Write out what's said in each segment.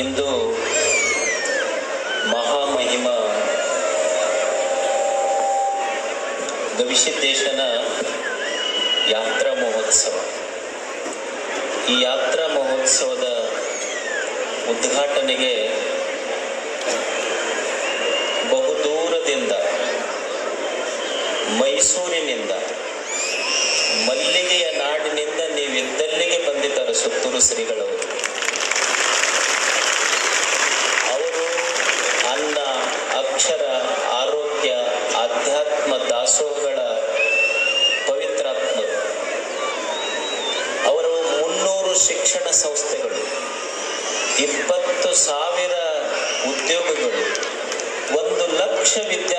ಇಂದು ಮಹಾಮಹಿಮ ಗವಿಸಿದ್ದೇಶನ ಯಾತ್ರಾ ಮಹೋತ್ಸವ. ಈ ಯಾತ್ರಾ ಮಹೋತ್ಸವದ ಉದ್ಘಾಟನೆಗೆ ಬಹುದೂರದಿಂದ, ಮೈಸೂರಿನಿಂದ, ಮಲ್ಲಿಗೆಯ ನಾಡಿನಿಂದ ನೀವಿದ್ದಲ್ಲಿಗೆ ಬಂದಿದ್ದಾರೆ ಸುತ್ತೂರು ಶ್ರೀಗಳು. лише від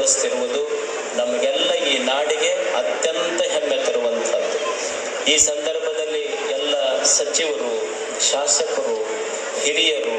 ಗೊಳಿಸ್ತಿರುವುದು ನಮಗೆಲ್ಲ ಈ ನಾಡಿಗೆ ಅತ್ಯಂತ ಹೆಮ್ಮೆ ತರುವಂಥದ್ದು. ಈ ಸಂದರ್ಭದಲ್ಲಿ ಎಲ್ಲ ಸಚಿವರು ಶಾಸಕರು ಹಿರಿಯರು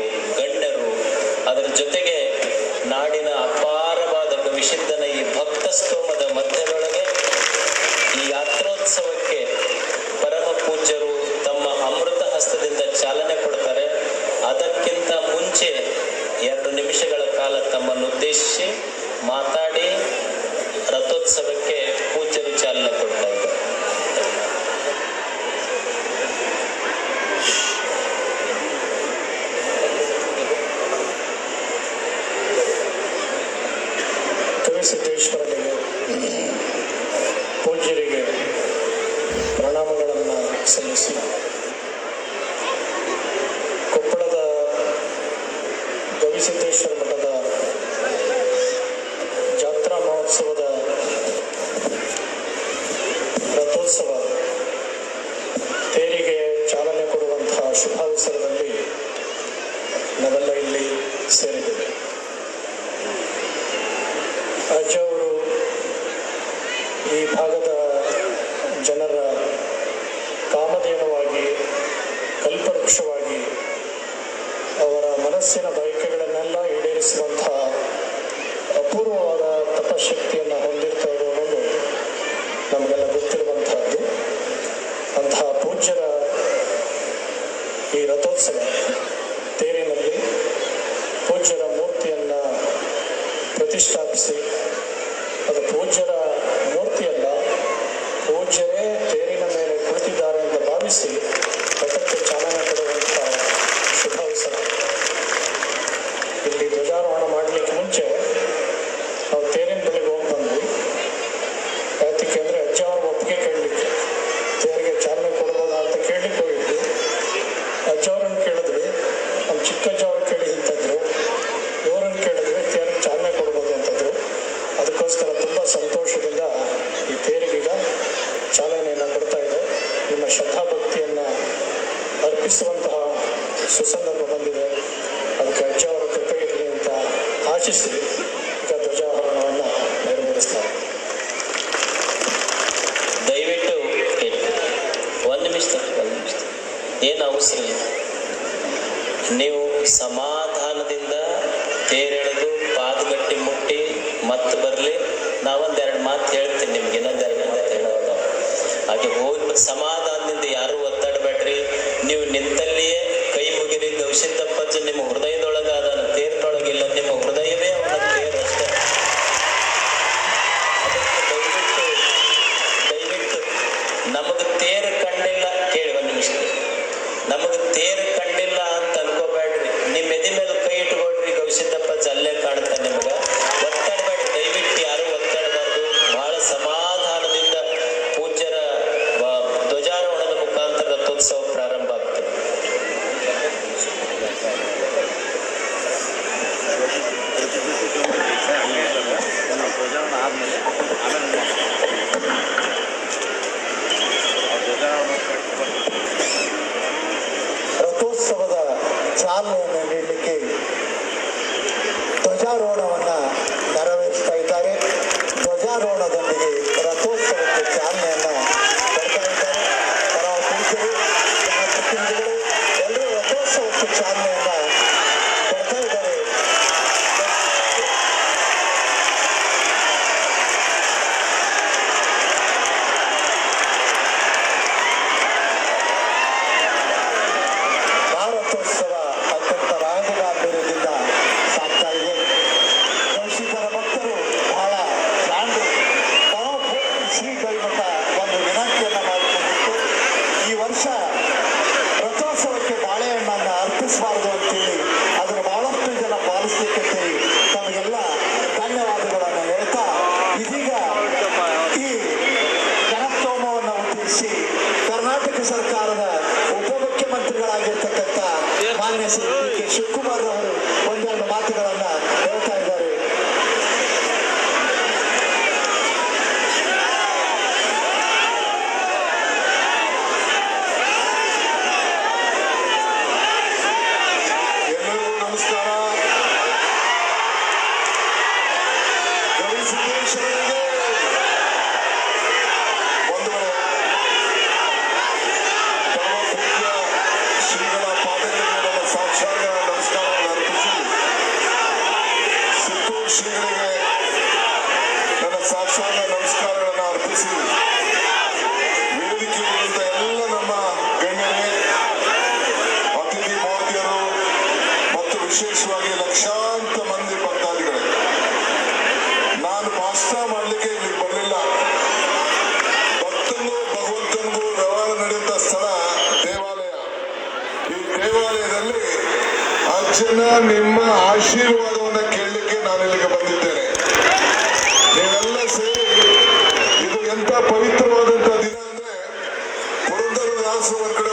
বিশুদ্ধেশ্বর Шипи. ಸುಸಂದರ್ಭ ಬಂದಿದೆ, ಅದಕ್ಕೆ ಅಜ್ಜ ಅವರ ಕೃಪೆ ಇರಲಿ ಅಂತ ಆಶಿಸಿ ಈಗ ಧ್ವಜಾರೋಹಣವನ್ನು ನೆರವೇರಿಸ್ತಾರೆ. ದಯವಿಟ್ಟು ಒಂದು ನಿಮಿಷ ಒಂದು ನಿಮಿಷ. ಏನು ಅವಸರ ಇಲ್ಲ. ನೀವು ಸಮಾಧಾನದಿಂದ ತೇರೆಳೆದು ಪಾದಗಟ್ಟಿ ಮುಟ್ಟಿ ಮತ್ತೆ ಬರಲಿ. ನಾವೊಂದೆರಡು ಮಾತು ಹೇಳ್ತೀನಿ ನಿಮ್ಗೆ ಇನ್ನೊಂದೆರಡು ಮಾತು ಹೇಳೋದು ಹಾಗೆ ಹೋಗಿ ಸಮ ಚಾಲನೆಯನ್ನು ನೀಡಲಿಕ್ಕೆ ಧ್ವಜಾರೋಹಣವನ್ನ ನೆರವೇರಿಸ್ತಾ ಇದ್ದಾರೆ. ಧ್ವಜಾರೋಹಣದೊಂದಿಗೆ ರಥೋತ್ಸವಕ್ಕೆ ಚಾಲನೆಯನ್ನ ಪಡ್ತಾ ಇದ್ದಾರೆ. ಎಲ್ಲರೂ ರಥೋತ್ಸವಕ್ಕೆ ಚಾಲನೆ 축구바람 ವಿಶೇಷವಾಗಿ ಲಕ್ಷಾಂತ ಮಂದಿ ಭಕ್ತಾದಿಗಳು. ನಾನು ಪಾಸ್ತಾ ಮಾಡಲಿಕ್ಕೆ ಇಲ್ಲಿ ಬರಲಿಲ್ಲ. ಭಕ್ತನಿಗೂ ಭಗವಂತನಿಗೂ ವ್ಯವಹಾರ ನಡೆಯುವಂತ ಸ್ಥಳ ದೇವಾಲಯ. ಈ ದೇವಾಲಯದಲ್ಲಿ ಅರ್ಜುನ ನಿಮ್ಮ ಆಶೀರ್ವಾದವನ್ನು ಕೇಳಲಿಕ್ಕೆ ನಾನು ಇಲ್ಲಿಗೆ ಬಂದಿದ್ದೇನೆ. ನೀವೆಲ್ಲ ಸೇರಿ ಇದು ಎಂತ ಪವಿತ್ರವಾದಂತಹ ದಿನ ಅಂದ್ರೆ ಪುರಂದರ ದಾಸರ ಕಡೆ